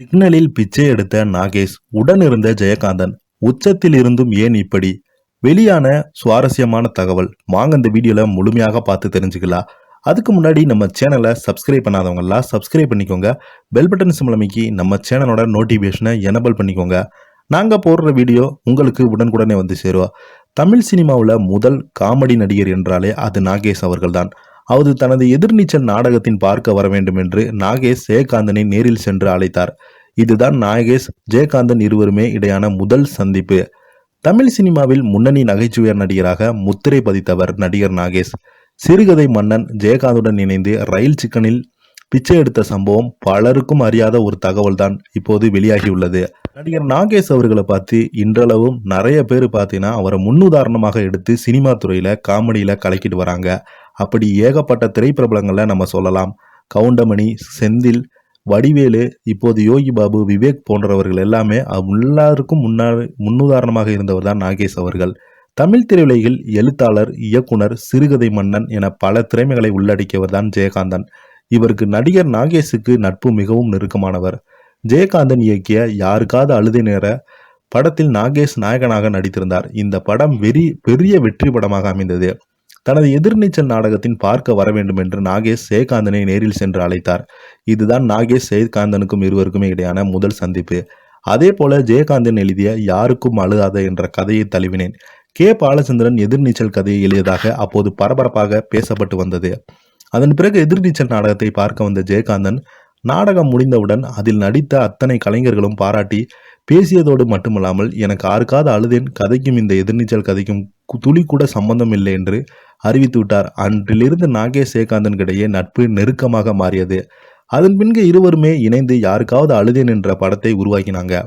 சிக்னலில் பிச்சை எடுத்த நாகேஷ் உடன் இருந்த ஜெயகாந்தன் உச்சத்தில் இருந்தும் ஏன் இப்படி? வெளியான சுவாரஸ்யமான தகவல். வாங்க இந்த வீடியோவில் முழுமையாக பார்த்து தெரிஞ்சுக்கலாம். அதுக்கு முன்னாடி நம்ம சேனலை சப்ஸ்கிரைப் பண்ணாதவங்கலாம் சப்ஸ்கிரைப் பண்ணிக்கோங்க. பெல் பட்டன் சிம்லமைக்கு நம்ம சேனலோட நோட்டிஃபிகேஷனை எனபிள் பண்ணிக்கோங்க. நாங்கள் போடுற வீடியோ உங்களுக்கு உடனுக்குடனே வந்து சேருவோம் தமிழ் சினிமாவில் முதல் காமெடி நடிகர் என்றாலே அது நாகேஷ் அவர்கள்தான். அவது தனது எதிர்நீச்சல் நாடகத்தின் பார்க்க வர வேண்டும் என்று நாகேஷ் ஜெயகாந்தனை நேரில் சென்று அழைத்தார். இதுதான் நாகேஷ் ஜெயகாந்தன் இருவருமே இடையான முதல் சந்திப்பு. தமிழ் சினிமாவில் முன்னணி நகைச்சுவை நடிகராக முத்திரை பதித்தவர் நடிகர் நாகேஷ். சிறுகதை மன்னன் ஜெயகாந்துடன் இணைந்து ரயில் சிக்கனில் பிச்சை எடுத்த சம்பவம் பலருக்கும் அறியாத ஒரு தகவல் தான் இப்போது வெளியாகியுள்ளது. நடிகர் நாகேஷ் அவர்களை பார்த்து இன்றளவும் நிறைய பேர் பார்த்தீங்கன்னா அவரை முன்னுதாரணமாக எடுத்து சினிமா துறையில் காமெடியில் கலக்கிட்டு வராங்க. அப்படி ஏகப்பட்ட திரைப்பிரபலங்களில் நம்ம சொல்லலாம். கவுண்டமணி செந்தில் வடிவேலு இப்போது யோகி பாபு விவேக் போன்றவர்கள் எல்லாமே எல்லாருக்கும் முன்னா முன்னுதாரணமாக இருந்தவர் தான் நாகேஷ் அவர்கள். தமிழ் திரையுலகில் எழுத்தாளர் இயக்குனர் சிறுகதை மன்னன் என பல திறமைகளை உள்ளடக்கியவர் தான் ஜெயகாந்தன். இவருக்கு நடிகர் நாகேஷுக்கு நட்பு மிகவும் நெருக்கமானவர். ஜெயகாந்தன் இயக்கிய யாருக்காவது அழுதை நேர படத்தில் நாகேஷ் நாயகனாக நடித்திருந்தார். இந்த படம் வெறி பெரிய வெற்றி படமாக அமைந்தது. தனது எதிர்நீச்சல் நாடகத்தின் பார்க்க வர வேண்டும் என்று நாகேஷ் ஜெயகாந்தனை நேரில் சென்று அழைத்தார். இதுதான் நாகேஷ் ஜெயகாந்தனுக்கும் இருவருக்குமே இடையான முதல் சந்திப்பு. அதே போல ஜெயகாந்தன் எழுதிய யாருக்கும் அழுகாத என்ற கதையை தழுவினேன். கே. பாலச்சந்திரன் எதிர்நீச்சல் கதையை எழுதியதாக அப்போது பரபரப்பாக பேசப்பட்டு வந்தது. அதன் பிறகு எதிர்நீச்சல் நாடகத்தை பார்க்க வந்த ஜெயகாந்தன் நாடகம் முடிந்தவுடன் அதில் நடித்த அத்தனை கலைஞர்களும் பாராட்டி பேசியதோடு மட்டுமல்லாமல் எனக்கு ஆறுக்காத அழுதேன் கதைக்கும் இந்த எதிர்நீச்சல் கதைக்கும் துளி கூட சம்பந்தம் இல்லை என்று அறிவித்து விட்டார். அன்றிலிருந்து நாகேஷ் ஜெயகாந்தன் கிடையே நட்பு நெருக்கமாக மாறியது. அதன் பின்பு இருவருமே இணைந்து யாருக்காவது அழுதேன் என்ற படத்தை உருவாக்கினாங்க.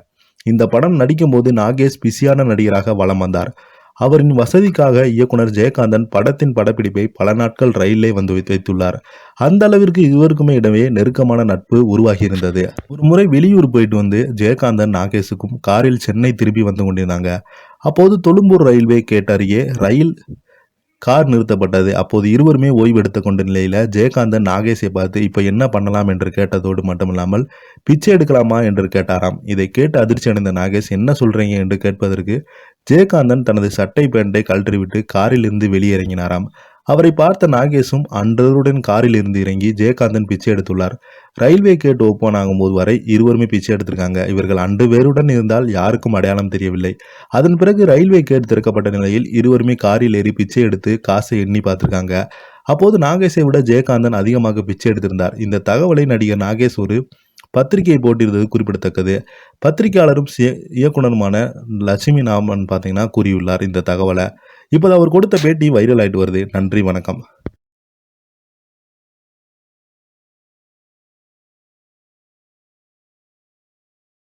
இந்த படம் நடிக்கும்போது நாகேஷ் பிஸியான நடிகராக வலம் வந்தார். அவரின் வசதிக்காக இயக்குனர் ஜெயகாந்தன் படத்தின் படப்பிடிப்பை பல நாட்கள் ரயிலே வந்து வைத்துள்ளார். அந்த அளவிற்கு இருவருக்குமே இடமே நெருக்கமான நட்பு உருவாகியிருந்தது. ஒரு முறை வெளியூர் போயிட்டு வந்து ஜெயகாந்தன் நாகேஷுக்கும் காரில் சென்னை திரும்பி வந்து கொண்டிருந்தாங்க. அப்போது தொழும்பூர் ரயில்வே கேட்டறியே ரயில் கார் நிறுத்தப்பட்டது. அப்போது இருவருமே ஓய்வு எடுத்துக்கொண்ட கொண்ட நிலையில ஜெயகாந்தன் நாகேஷை பார்த்து இப்போ என்ன பண்ணலாம்? என்று கேட்டதோடு மட்டுமில்லாமல் பிச்சை எடுக்கலாமா? என்று கேட்டாராம். இதை கேட்டு அதிர்ச்சி அடைந்த நாகேஷ் என்ன சொல்றீங்க? என்று கேட்பதற்கு ஜெயகாந்தன் தனது சட்டை பேண்டை கழற்றிவிட்டு காரில் இருந்து வெளியிறங்கினாராம். அவரை பார்த்த நாகேஷும் அன்றருடன் காரில் இருந்து இறங்கி ஜெயகாந்தன் பிச்சை எடுத்துள்ளார். ரயில்வே கேட் ஓப்பன் ஆகும்போது வரை இருவருமே பிச்சை எடுத்திருக்காங்க. இவர்கள் அன்று பேருடன் இருந்தால் யாருக்கும் அடையாளம் தெரியவில்லை. அதன் பிறகு ரயில்வே கேட் திறக்கப்பட்ட நிலையில் இருவருமே காரில் ஏறி பிச்சை எடுத்து காசை எண்ணி பார்த்துருக்காங்க. அப்போது நாகேஷை விட ஜெயகாந்தன் அதிகமாக பிச்சை எடுத்திருந்தார். இந்த தகவலை நடிகர் நாகேஷ் ஒரு பத்திரிகையை போட்டிருந்தது குறிப்பிடத்தக்கது. பத்திரிகையாளரும் இயக்குனருமான லட்சுமி நாமன் பார்த்தீங்கன்னா கூறியுள்ளார் இந்த தகவலை. இப்போது அவர் கொடுத்த பேட்டி வைரல் ஆகிட்டு வருது. நன்றி வணக்கம்.